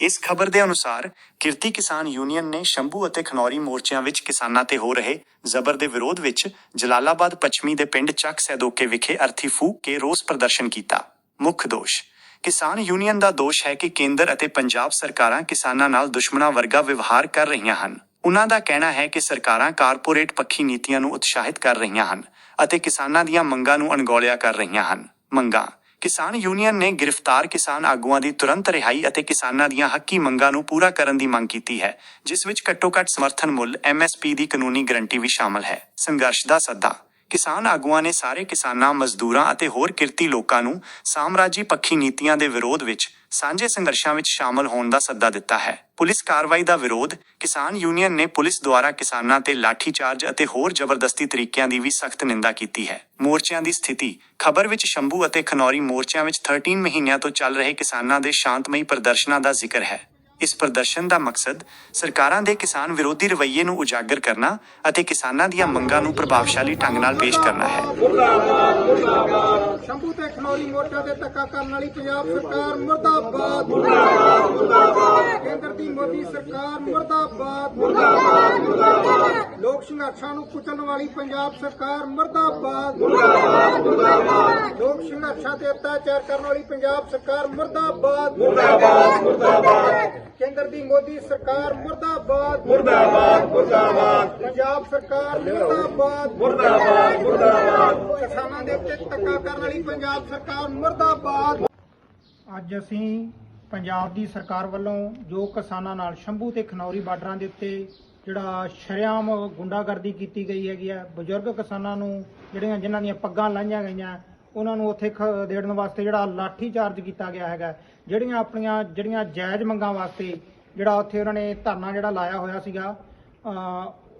ਇਸ ਖਬਰ ਦੇ ਅਨੁਸਾਰ ਕਿਰਤੀ ਕਿਸਾਨ ਯੂਨੀਅਨ ਨੇ ਸ਼ੰਭੂ ਅਤੇ ਖਨੌਰੀ ਮੋਰਚਿਆਂ ਵਿੱਚ ਕਿਸਾਨਾਂ ਤੇ ਹੋ ਰਹੇ ਜ਼ਬਰ ਦੇ ਵਿਰੋਧ ਵਿੱਚ ਜਲਾਲਾਬਾਦ ਪੱਛਮੀ ਦੇ ਪਿੰਡ ਚੱਕ ਸੈਦੋਕੇ ਵਿਖੇ ਅਰਥੀ ਫੂਕ ਕੇ ਰੋਸ ਪ੍ਰਦਰਸ਼ਨ ਕੀਤਾ। ਮੁੱਖ ਦੋਸ਼, ਕਿਸਾਨ ਯੂਨੀਅਨ ਦਾ ਦੋਸ਼ ਹੈ ਕਿ ਕੇਂਦਰ ਅਤੇ ਪੰਜਾਬ ਸਰਕਾਰਾਂ ਕਿਸਾਨਾਂ ਨਾਲ ਦੁਸ਼ਮਣਾ ਵਰਗਾ ਵਿਵਹਾਰ ਕਰ ਰਹੀਆਂ ਹਨ। ਉਨ੍ਹਾਂ ਦਾ ਕਹਿਣਾ ਹੈ ਕਿ ਸਰਕਾਰਾਂ ਕਾਰਪੋਰੇਟ ਪੱਖੀ ਨੀਤੀਆਂ ਨੂੰ ਉਤਸ਼ਾਹਿਤ ਕਰ ਰਹੀਆਂ ਹਨ ਅਤੇ ਕਿਸਾਨਾਂ ਦੀਆਂ ਮੰਗਾਂ ਨੂੰ ਅਣਗੌਲਿਆ ਕਰ ਰਹੀਆਂ ਹਨ। ਮੰਗਾਂ ਕਿਸਾਨ ਯੂਨੀਅਨ ਨੇ ਗ੍ਰਿਫਤਾਰ ਕਿਸਾਨ ਆਗੂਆਂ ਦੀ ਤੁਰੰਤ ਰਿਹਾਈ ਅਤੇ ਕਿਸਾਨਾਂ ਦੀਆਂ ਹੱਕੀ ਮੰਗਾਂ ਨੂੰ ਪੂਰਾ ਕਰਨ ਦੀ ਮੰਗ ਕੀਤੀ ਹੈ, ਜਿਸ ਵਿੱਚ ਘੱਟੋ-ਘੱਟ ਸਮਰਥਨ ਮੁੱਲ MSP ਦੀ ਕਾਨੂੰਨੀ ਗਰੰਟੀ ਵੀ ਸ਼ਾਮਲ ਹੈ। ਸੰਘਰਸ਼ ਦਾ ਸੱਦਾ। ਕਿਸਾਨ ਆਗੂਆਂ ਨੇ ਸਾਰੇ ਕਿਸਾਨਾਂ, ਮਜ਼ਦੂਰਾਂ ਅਤੇ ਹੋਰ ਕਿਰਤੀ ਲੋਕਾਂ ਨੂੰ ਸਾਮਰਾਜੀ ਪੱਖੀ ਨੀਤੀਆਂ ਦੇ ਵਿਰੋਧ ਵਿੱਚ ਸਾਂਝੇ ਸੰਘਰਸ਼ਾਂ ਵਿੱਚ ਸ਼ਾਮਲ ਹੋਣ ਦਾ ਸੱਦਾ ਦਿੱਤਾ ਹੈ। ਪੁਲਿਸ ਕਾਰਵਾਈ ਦਾ ਵਿਰੋਧ ਕਿਸਾਨ ਯੂਨੀਅਨ ਨੇ ਪੁਲਿਸ ਦੁਆਰਾ ਕਿਸਾਨਾਂ ਤੇ ਲਾਠੀਚਾਰਜ ਅਤੇ ਹੋਰ ਜ਼ਬਰਦਸਤੀ ਤਰੀਕਿਆਂ ਦੀ ਵੀ ਸਖਤ ਨਿੰਦਾ ਕੀਤੀ ਹੈ। ਮੋਰਚਿਆਂ ਦੀ ਸਥਿਤੀ, ਖਬਰ ਵਿੱਚ ਸ਼ੰਭੂ ਅਤੇ ਖਨੌਰੀ ਮੋਰਚਿਆਂ ਵਿੱਚ 13 ਮਹੀਨਿਆਂ ਤੋਂ ਚੱਲ ਰਹੇ ਕਿਸਾਨਾਂ ਦੇ ਸ਼ਾਂਤਮਈ ਪ੍ਰਦਰਸ਼ਨਾਂ ਦਾ ਜ਼ਿਕਰ ਹੈ। ਇਸ ਪ੍ਰਦਰਸ਼ਨ ਦਾ ਮਕਸਦ ਸਰਕਾਰਾਂ ਦੇ ਕਿਸਾਨ ਵਿਰੋਧੀ ਰਵੱਈਏ ਨੂੰ ਉਜਾਗਰ ਕਰਨਾ ਅਤੇ ਕਿਸਾਨਾਂ ਦੀਆਂ ਮੰਗਾਂ ਨੂੰ ਪ੍ਰਭਾਵਸ਼ਾਲੀ ਢੰਗ ਨਾਲ ਪੇਸ਼ ਕਰਨਾ ਹੈ। ਸ਼ੰਭੂ ਤੇ ਖਨੌਰੀ ਮੋਰਚਾ ਤੇ ਧੱਕਾ ਕਰਨ ਵਾਲੀ ਪੰਜਾਬ ਸਰਕਾਰ ਮੁਰਦਾਬਾਦ। ਮੁਰਦਾਬਾਦ ਮੁਰਦਾਬਾਦ। ਕੇਂਦਰ ਦੀ ਮੋਦੀ ਸਰਕਾਰ ਮੁਰਦਾਬਾਦ। ਮੁਰਦਾਬਾਦ ਮੁਰਦਾਬਾਦ। ਲੋਕ ਸੰਘਰਸ਼ਾਂ ਨੂੰ ਕੁਚਲਣ ਵਾਲੀ ਪੰਜਾਬ ਸਰਕਾਰ ਮੁਰਦਾਬਾਦ। ਮੁਰਦਾਬਾਦ ਮੁਰਦਾਬਾਦ। ਲੋਕ ਸੰਘਰਸ਼ਾਂ ਤੇ ਅਤਿਆਚਾਰ ਕਰਨ ਵਾਲੀ ਪੰਜਾਬ ਸਰਕਾਰ ਮੁਰਦਾਬਾਦ। ਮੁਰਦਾਬਾਦ ਮੁਰਦਾਬਾਦ। ਕੇਂਦਰ ਦੀ ਮੋਦੀ ਸਰਕਾਰ ਮੁਰਦਾਬਾਦ। ਮੁਰਦਾਬਾਦ ਮੁਰਦਾਬਾਦ। ਪੰਜਾਬ ਸਰਕਾਰ ਮੁਰਦਾਬਾਦ। ਮੁਰਦਾਬਾਦ ਮੁਰਦਾਬਾਦ। ਕਿਸਾਨਾਂ ਦੇ ਉੱਤੇ ਧੱਕਾ ਕਰਨ ਵਾਲੀ ਪੰਜਾਬ ਸਰਕਾਰ ਮੁਰਦਾਬਾਦ। ਅੱਜ ਅਸੀਂ ਪੰਜਾਬ ਦੀ ਸਰਕਾਰ ਵੱਲੋਂ ਜੋ ਕਿਸਾਨਾਂ ਨਾਲ ਸ਼ੰਭੂ ਤੇ ਖਨੌਰੀ ਬਾਰਡਰਾਂ ਦੇ ਉੱਤੇ ਜਿਹੜਾ ਸ਼ਰੇਆਮ ਗੁੰਡਾਗਰਦੀ ਕੀਤੀ ਗਈ ਹੈਗੀ ਹੈ ਬਜ਼ੁਰਗ ਕਿਸਾਨਾਂ ਨੂੰ ਜਿਹੜੀਆਂ ਜਿਨ੍ਹਾਂ ਦੀਆਂ ਪੱਗਾਂ ਲਾਈਆਂ ਗਈਆਂ, ਉਹਨਾਂ ਨੂੰ ਉੱਥੇ ਖ- ਦੇਣ ਵਾਸਤੇ ਜਿਹੜਾ ਲਾਠੀ ਚਾਰਜ ਕੀਤਾ ਗਿਆ ਹੈਗਾ। ਜਿਹੜੀਆਂ ਆਪਣੀਆਂ, ਜਿਹੜੀਆਂ ਜਾਇਜ਼ ਮੰਗਾਂ ਵਾਸਤੇ ਜਿਹੜਾ ਉੱਥੇ ਉਹਨਾਂ ਨੇ ਧਰਨਾ ਜਿਹੜਾ ਲਾਇਆ ਹੋਇਆ ਸੀਗਾ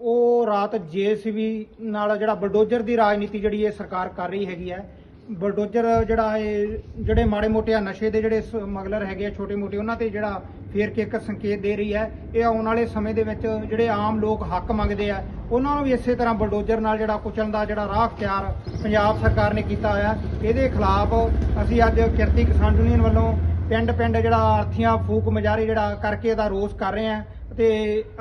ਉਹ ਰਾਤ ਜੇਸੀਬੀ ਨਾਲ ਜਿਹੜਾ ਬਲਡੋਜ਼ਰ ਦੀ ਰਾਜਨੀਤੀ ਜਿਹੜੀ ਇਹ ਸਰਕਾਰ ਕਰ ਰਹੀ ਹੈਗੀ ਹੈ ਬਲਡੋਜ਼ਰ ਜਿਹੜਾ ਇਹ, ਜਿਹੜੇ ਮਾੜੇ ਮੋਟੇ ਆ, ਨਸ਼ੇ ਦੇ ਜਿਹੜੇ ਸਮਗਲਰ ਹੈਗੇ ਆ, ਛੋਟੇ ਮੋਟੇ, ਉਹਨਾਂ ਤੇ ਜਿਹੜਾ ਫੇਰ ਕੇ ਇੱਕ ਸੰਕੇਤ ਦੇ ਰਹੀ ਹੈ। ਇਹ ਆਉਣ ਵਾਲੇ ਸਮੇਂ ਦੇ ਵਿੱਚ ਜਿਹੜੇ ਆਮ ਲੋਕ ਹੱਕ ਮੰਗਦੇ ਆ, ਉਹਨਾਂ ਨੂੰ ਵੀ ਇਸੇ ਤਰ੍ਹਾਂ ਬਲਡੋਜ਼ਰ ਨਾਲ ਜਿਹੜਾ ਕੁਚਲਣ ਦਾ ਜਿਹੜਾ ਰਾਹ ਅਖਤਿਆਰ ਪੰਜਾਬ ਸਰਕਾਰ ਨੇ ਕੀਤਾ ਹੋਇਆ। ਇਹਦੇ ਖਿਲਾਫ ਅਸੀਂ ਅੱਜ ਕਿਰਤੀ ਕਿਸਾਨ ਯੂਨੀਅਨ ਵੱਲੋਂ ਪਿੰਡ ਪਿੰਡ ਜਿਹੜਾ ਆਰਥੀਆਂ ਫੂਕ ਮਜਾਰੀ ਜਿਹੜਾ ਕਰਕੇ ਇਹਦਾ ਰੋਸ ਕਰ ਰਹੇ ਆ ਤੇ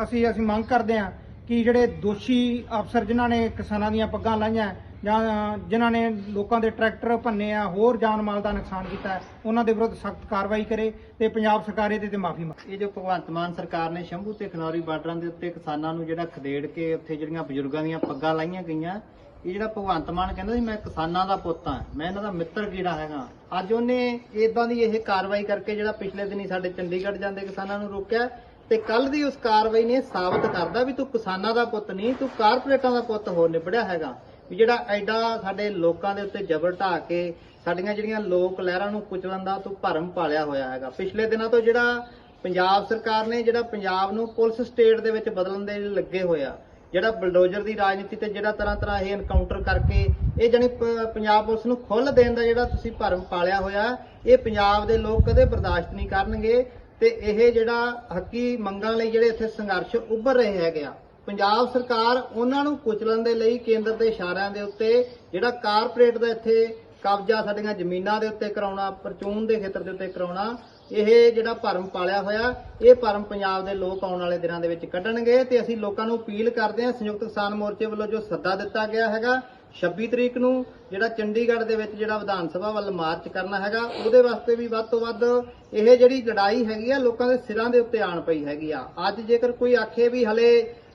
ਅਸੀਂ ਅਸੀਂ ਮੰਗ ਕਰਦੇ ਆ ਕਿ ਜਿਹੜੇ ਦੋਸ਼ੀ ਅਫਸਰ ਜਿਨ੍ਹਾਂ ਨੇ ਕਿਸਾਨਾਂ ਦੀਆਂ ਪੱਗਾਂ ਲਾਈਆਂ ਜਾਂ ਜਿਨ੍ਹਾਂ ਨੇ ਲੋਕਾਂ ਦੇ ਟਰੈਕਟਰ ਭੰਨੇ ਆ ਹੋਰ ਜਾਨ ਮਾਲ ਦਾ ਨੁਕਸਾਨ ਕੀਤਾ ਹੈ, ਉਹਨਾਂ ਦੇ ਵਿਰੁੱਧ ਸਖਤ ਕਾਰਵਾਈ ਕਰੇ ਤੇ ਪੰਜਾਬ ਸਰਕਾਰ ਇਹਦੇ ਤੇ ਮਾਫੀ ਮੰਗੇ। ਇਹ ਜੋ ਭਗਵੰਤ ਮਾਨ ਸਰਕਾਰ ਨੇ ਸ਼ੰਭੂ ਤੇ ਖਨੌਰੀ ਬਾਰਡਰਾਂ ਦੇ ਉੱਤੇ ਕਿਸਾਨਾਂ ਨੂੰ ਜਿਹੜਾ ਖਦੇੜ ਕੇ ਉੱਥੇ ਜਿਹੜੀਆਂ ਬਜ਼ੁਰਗਾਂ ਦੀਆਂ ਪੱਗਾਂ ਲਾਈਆਂ ਗਈਆਂ ਇਹ ਜਿਹੜਾ ਭਗਵੰਤ ਮਾਨ ਕਹਿੰਦਾ ਸੀ ਮੈਂ ਕਿਸਾਨਾਂ ਦਾ ਪੁੱਤ ਆ ਮੈਂ ਇਹਨਾਂ ਦਾ ਮਿੱਤਰ ਕੀੜਾ ਹੈਗਾ? ਅੱਜ ਉਹਨੇ ਇਦਾਂ ਦੀ ਇਹ ਕਾਰਵਾਈ ਕਰਕੇ ਜਿਹੜਾ ਪਿਛਲੇ ਦਿਨੀ ਸਾਡੇ ਚੰਡੀਗੜ੍ਹ ਜਾਂਦੇ ਕਿਸਾਨਾਂ ਨੂੰ ਰੋਕਿਆ ਤੇ ਕੱਲ ਦੀ ਉਸ ਕਾਰਵਾਈ ਨੇ ਸਾਬਤ ਕਰਦਾ ਵੀ ਤੂੰ ਕਿਸਾਨਾਂ ਦਾ ਪੁੱਤ ਨਹੀਂ ਤੂੰ ਕਾਰਪੋਰੇਟਾਂ ਦਾ ਪੁੱਤ ਹੋ ਨਿਬੜਿਆ ਹੈਗਾ। ਵੀ ਜਿਹੜਾ ਐਡਾ ਸਾਡੇ ਲੋਕਾਂ ਦੇ ਉੱਤੇ ਜ਼ਬਰ ਢਾ ਕੇ ਸਾਡੀਆਂ ਜਿਹੜੀਆਂ ਲੋਕ ਲਹਿਰਾਂ ਨੂੰ ਕੁਚਲਣ ਦਾ ਤੂੰ ਭਰਮ ਪਾਲਿਆ ਹੋਇਆ ਹੈਗਾ। ਪਿਛਲੇ ਦਿਨਾਂ ਤੋਂ ਜਿਹੜਾ ਪੰਜਾਬ ਸਰਕਾਰ ਨੇ ਜਿਹੜਾ ਪੰਜਾਬ ਨੂੰ ਪੁਲਿਸ ਸਟੇਟ ਦੇ ਵਿੱਚ ਬਦਲਣ ਦੇ ਲਈ ਲੱਗੇ ਹੋਇਆ ਜਿਹੜਾ ਬਲਡੋਜ਼ਰ ਦੀ ਰਾਜਨੀਤੀ ਤੇ ਜਿਹੜਾ ਤਰ੍ਹਾਂ ਤਰ੍ਹਾਂ ਇਹ ਐਨਕਾਊਂਟਰ ਕਰਕੇ ਇਹ ਜਾਨੀ ਪੰਜਾਬ ਪੁਲਿਸ ਨੂੰ ਖੁੱਲ ਦੇਣ ਦਾ ਜਿਹੜਾ ਤੁਸੀਂ ਭਰਮ ਪਾਲਿਆ ਹੋਇਆ, ਇਹ ਪੰਜਾਬ ਦੇ ਲੋਕ ਕਦੇ ਬਰਦਾਸ਼ਤ ਨਹੀਂ ਕਰਨਗੇ ਤੇ ਇਹ ਜਿਹੜਾ ਹੱਕੀ ਮੰਗਾਂ ਲਈ ਜਿਹੜੇ ਇੱਥੇ ਸੰਘਰਸ਼ ਉੱਭਰ ਰਹੇ ਹੈਗੇ ਆ ਪੰਜਾਬ ਸਰਕਾਰ ਉਹਨਾਂ ਨੂੰ ਕੁਚਲਣ ਦੇ ਲਈ ਕੇਂਦਰ ਦੇ ਇਸ਼ਾਰਿਆਂ ਦੇ ਉੱਤੇ, ਜਿਹੜਾ ਕਾਰਪੋਰੇਟ ਦਾ ਇੱਥੇ ਕਬਜ਼ਾ ਸਾਡੀਆਂ ਜ਼ਮੀਨਾਂ ਦੇ ਉੱਤੇ ਕਰਾਉਣਾ, ਪਰਚੂਨ ਦੇ ਖੇਤਰ ਦੇ ਉੱਤੇ ਕਰਾਉਣਾ, ਇਹ ਜਿਹੜਾ ਭਰਮ ਪਾਲਿਆ ਹੋਇਆ, ਇਹ ਭਰਮ ਪੰਜਾਬ ਦੇ ਲੋਕ ਆਉਣ ਵਾਲੇ ਦਿਨਾਂ ਦੇ ਵਿੱਚ ਕੱਢਣਗੇ ਤੇ ਅਸੀਂ ਲੋਕਾਂ ਨੂੰ ਅਪੀਲ ਕਰਦੇ ਹਾਂ, ਸੰਯੁਕਤ ਕਿਸਾਨ ਮੋਰਚੇ ਵੱਲੋਂ ਜੋ ਸੱਦਾ ਦਿੱਤਾ ਗਿਆ ਹੈਗਾ 26 ਤਰੀਕ ਨੂੰ ਜਿਹੜਾ ਚੰਡੀਗੜ੍ਹ ਦੇ ਵਿੱਚ ਜਿਹੜਾ ਵਿਧਾਨ ਸਭਾ ਵੱਲ ਮਾਰਚ ਕਰਨਾ ਹੈਗਾ, ਉਹਦੇ ਵਾਸਤੇ ਵੀ ਵੱਧ ਤੋਂ ਵੱਧ ਇਹ ਜਿਹੜੀ ਲੜਾਈ ਹੈਗੀ ਆ, ਲੋਕਾਂ ਦੇ ਸਿਰਾਂ ਦੇ ਉੱਤੇ ਆਣ ਪਈ ਹੈਗੀ ਆ। ਅੱਜ ਜੇਕਰ ਕੋਈ ਆਖੇ ਵੀ ਹਲੇ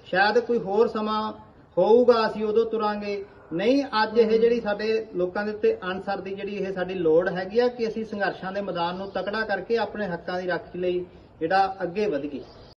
ਸ਼ਾਇਦ ਕੋਈ ਹੋਰ ਸਮਾਂ ਹੋਊਗਾ ਅਸੀਂ ਉਦੋਂ ਤੁਰਾਂਗੇ। ਨਹੀਂ ਅੱਜ ਇਹ ਜਿਹੜੀ ਸਾਡੇ ਲੋਕਾਂ ਦੇ ਉੱਤੇ ਅਨਸਰ ਦੀ ਜਿਹੜੀ ਇਹ ਸਾਡੀ ਲੋੜ ਹੈਗੀ ਆ ਕਿ ਅਸੀਂ ਸੰਘਰਸ਼ਾਂ ਦੇ ਮੈਦਾਨ ਨੂੰ ਤਕੜਾ ਕਰਕੇ ਆਪਣੇ ਹੱਕਾਂ ਦੀ ਰਾਖੀ ਲਈ ਜਿਹੜਾ ਅੱਗੇ ਵਧੀਏ